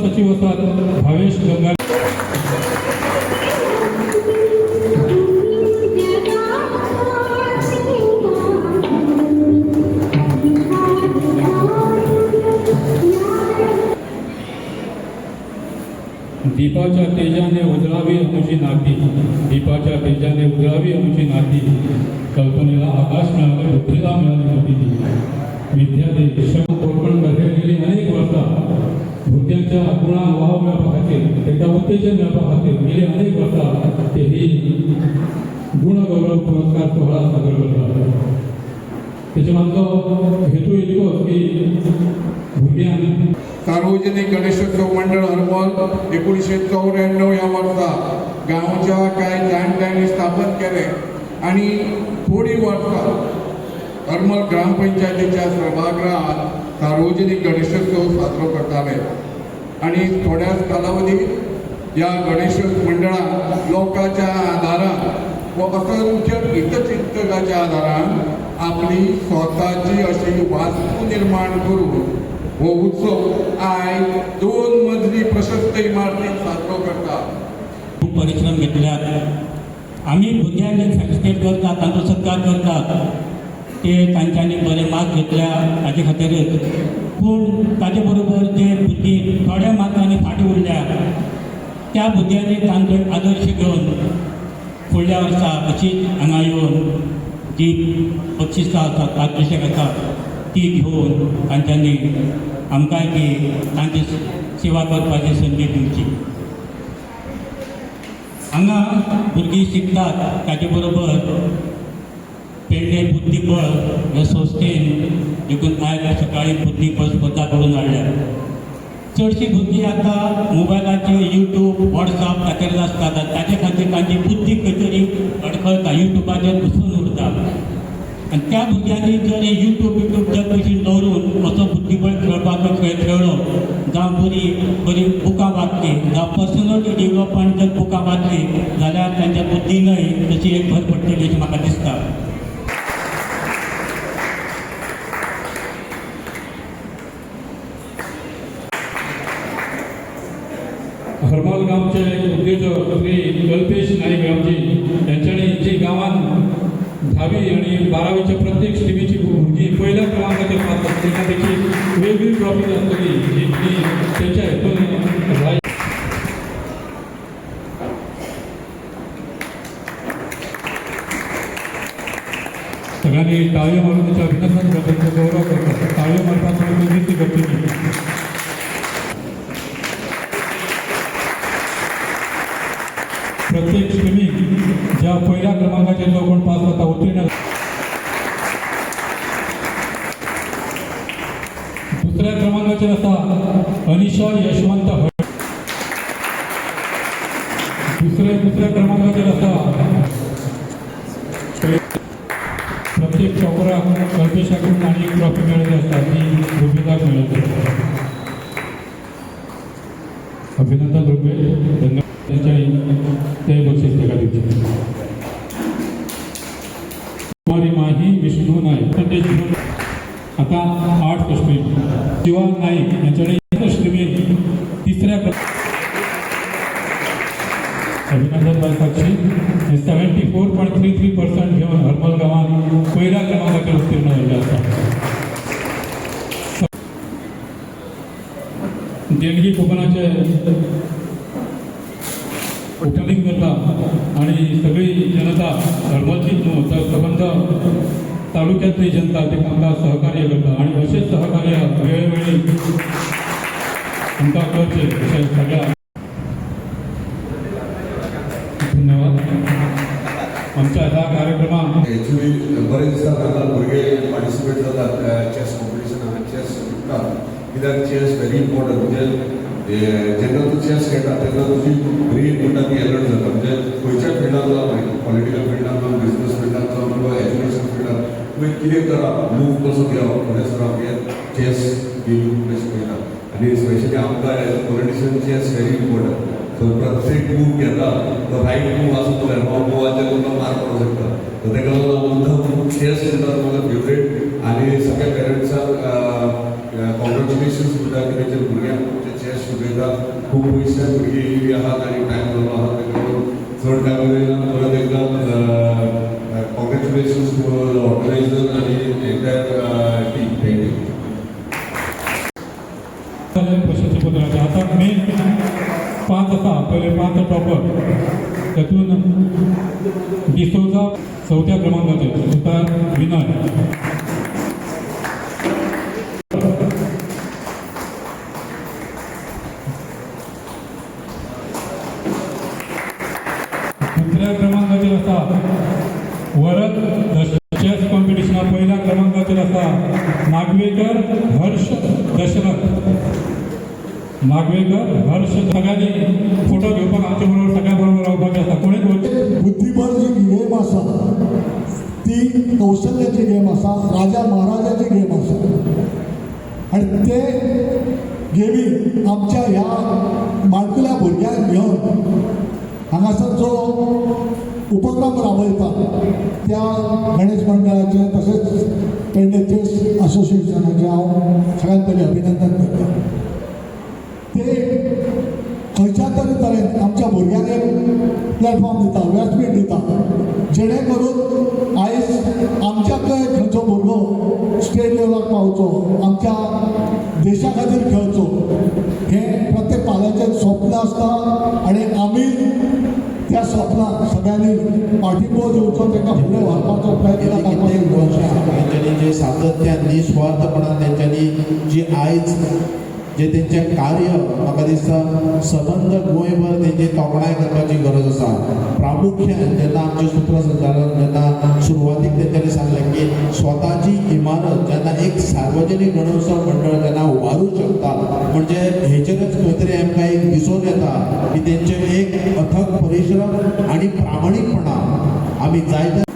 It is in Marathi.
उपसचिव असतात भावेश गंगा दीपाच्या तेजाने उजळावी आमची नाती. दीपाच्या तेजाने उजळावी आमची नाती. कल्पनेला आकाश मिळाले, बुद्धीला मिळाली होती विद्या दे गेली अनेक वर्षा त्या गुणा वाव मेळपा खातीर एकदा उत्तेजन मेळपा खातीर गेली अनेक वर्षा ते ही गुणगौरव पुरस्कार सोहळा सादर करतात त्याच्या मागचो हेतू इतकोच की भुरग्यांक सार्वजनिक गणेशोत्सव मंडळ हरमल एकोणीसशे चौऱ्याण्णव या वर्सा गांवच्या कांय जाणट्यांनी स्थापन केले आणि थोडी वर्सां हरमल ग्रामपंचायतीच्या सभागृहात सार्वजनिक गणेशोत्सव साजरो करताले आणि थोड्याच कालावधीत या गणेश मंडळान लोकांच्या आदारान व असंख्य हितचिंतकाच्या आदारान आपली स्वताची अशी वास्तू निर्माण करून हो उत्सव आयज दोन मजली प्रशस्त इमारतीत साजरो करता खूप परिश्रम घेतल्यात. आम्ही भुरग्यांक एक करतात तांचो सत्कार करतात. ते तांच्यांनी बरे मार्क घेतल्या ताचे खातीरच पूण ताचे बरोबर जे भुरगीं थोड्या मार्कांनी फाटीं उरल्या. त्या भुरग्यांनी तांचो आदर्श घेवन फुडल्या वर्सा अशीच हांगा येवन जी बक्षिसां आसात पारितोशीक आसात ती घेवन तांच्यांनी आमकांय बी तांची सेवा करपाची संदी दिवची. हांगा भुरगीं शिकतात ताचे बरोबर पेडणे बुद्धिबळ ह्या संस्थेन देखून आयज सकाळी बुद्धिबळ स्पर्धा करून हाडल्या चडशीं भुरगीं आतां मोबायलाचेर यूट्यूब वॉट्सअप ताचेर आसतात आनी ताचे खातीर तांची बुद्धी खंय तरी अडखळटा यूट्यूबाचेर घुसून उरता आनी त्या भुरग्यांनी जर हे यूट्यूब युट्यूब जर भशेन दवरून असो बुद्धिबळ खेळपाचो खेळ खेळ्ळो जावं बरी बरी बुकां वाचली जावं पर्सनली डेवलपमेंट जर बुकां वाचली जाल्यार तांच्या बुद्धीनय तशी एक भर पडटली अशी म्हाका दिसता. हरमल गावचे उद्योजक श्री कल्पेश नाईक गावजी यांच्यानी जी गावात दहावी आणि बारावीच्या प्रत्येक स्ट्रीमीची भुरगीं पहिल्या क्रमांकाचेर पात्र तेन्ना देखील वेगळी ट्रॉफी आसतली जी ती तेच्या हेतून सगळ्यांनी टाळयो मारून त्याचे अभिनंदन करतात गौरव करतात टाळयो मारतात म्हणून विनंती करते प्रत्येक तुम्ही ज्या पहिल्या क्रमांकाचे लोक कोण पास जाता उत्तीर्ण दुसऱ्या क्रमांकाचेर आसा अनिशा यशवंत दुसऱ्या दुसऱ्या क्रमांकाचेर आसा प्रत्येक चौकरा कल्पेशाकडून आणि एक ट्रॉफी मिळत आसता ती रुपेदाक मेळयली अभिनंदन रुपये धन्यवाद. ते बक्षीस तेका दिवचे कुमारी माही विष्णू नाईक. आता आठ स्ट्रीम शिवा नाईक यांच्याकडे स्ट्रीमीन तिसऱ्या अभिनंदन बालकाची seventy four point three three percent घेऊन हरमल गावात पहिल्या क्रमांकाचेर उत्तीर्ण झाले असतात देणगी कुपनाचे ओपनिंग करता आणि सगळी जनता धर्माची संबंध तालुक्यातली जनता ते आमकां सहकार्य करता आणि असेच सहकार्य वेळोवेळी आमकां करचे अशें सगळ्या. धन्यवाद. आमच्या ह्या कार्यक्रमाक एक्चुली बरेच दिसतात हांगा भुरगे पार्टिसिपेट जातात चॅस कॉम्पिटिशनाक चॅस शिकतात कित्याक चॅस व्हेरी इम्पॉर्टंट म्हणजे जेन्ना तूं चॅस खेळटा तेन्ना तुजी ब्रेन ती अलर्ट जाता म्हणजे खंयच्या फिल्डांत जावं पॉलिटिकल फिल्डांत जावं बिझनस फिल्डांत जावं किंवा एज्युकेशन फिल्डांत तुवें कितें करप मूव कसो घेवप म्हणसर हे चॅस गेम कशें पळयता आनी स्पेशली आमकां as a politician chess very important so प्रत्येक मूव घेता तो रायट मूव आसूं जाल्यार हो मुवाचेर तुमकां मार पडूंक शकता सो तेका लागून चॅस म्हणटा तो फेवरेट खूप खूब पयशे आहात आनी टायम जालो आहात. ताका लागून चड परत एकदा कॉंग्रेच्युलेशन्स ऑर्गनायझर आनी एंटायर टीम थँक्यू प्रशस्तीपत्राचे आता मेन पांच आसा पहिले पांच टॉपर तातूंत डिसोजा चवथ्या क्रमांकाचे. वरद चेस कॉम्पिटिशना पहिल्या क्रमांकाचेर आसा नागवेकर हर्ष दशरथ. नागवेकर हर्ष सगळ्यांनी फोटो घेवपाक आमच्या बरोबर सगळ्या बरोबर रावपाचें आसा कोणीच बुद्धिबळ जी गेम आसा ती कौशल्याची गेम आसा राजा महाराजाची गेम आसा आनी ते गेमी आमच्या ह्या माणकुल्या भुरग्यांक घेवन हांगासर जो उपक्रम राबयता त्या गणेश मंडळाचे तशेंच पेडणे चेस असोसिएशनाचे हांव सगळ्यांत पयलीं अभिनंदन करता. ते खंयच्या तरी तरेन आमच्या भुरग्यांक एक प्लॅटफॉर्म दिता व्यासपीठ दिता जेणे करून आयज आमच्याकय खंयचो भुरगो स्टेट लेवलाक पावचो आमच्या देशा खातीर खेळचो हें प्रत्येक पाल्याचें स्वप्न आसता स्वप्नाक सगळ्यांनी पाठिंबो दिवचो ताका फुडें व्हरपाचो प्रयत्न कित्येक वर्षां तेंच्यांनी जे सातत्यान निस्वार्थपणान तेंच्यांनी जी आयज जे तेंचें कार्य म्हाका दिसता सबंद गोंयभर तेंची तोखणाय करपाची गरज आसा. प्रामुख्यान जेन्ना आमचे सुत्रसंचालन जेन्ना सुरवातीक तेंच्यांनी सांगलें की स्वताची इमारत जेन्ना एक सार्वजनीक गणोत्सव मंडळ जेन्ना उबारूंक शकता म्हणजे हेचेरच खंय तरी आमकां एक दिसून येता की तेंचे एक अथक परिश्रम आनी प्रामाणीकपणां आमी जायते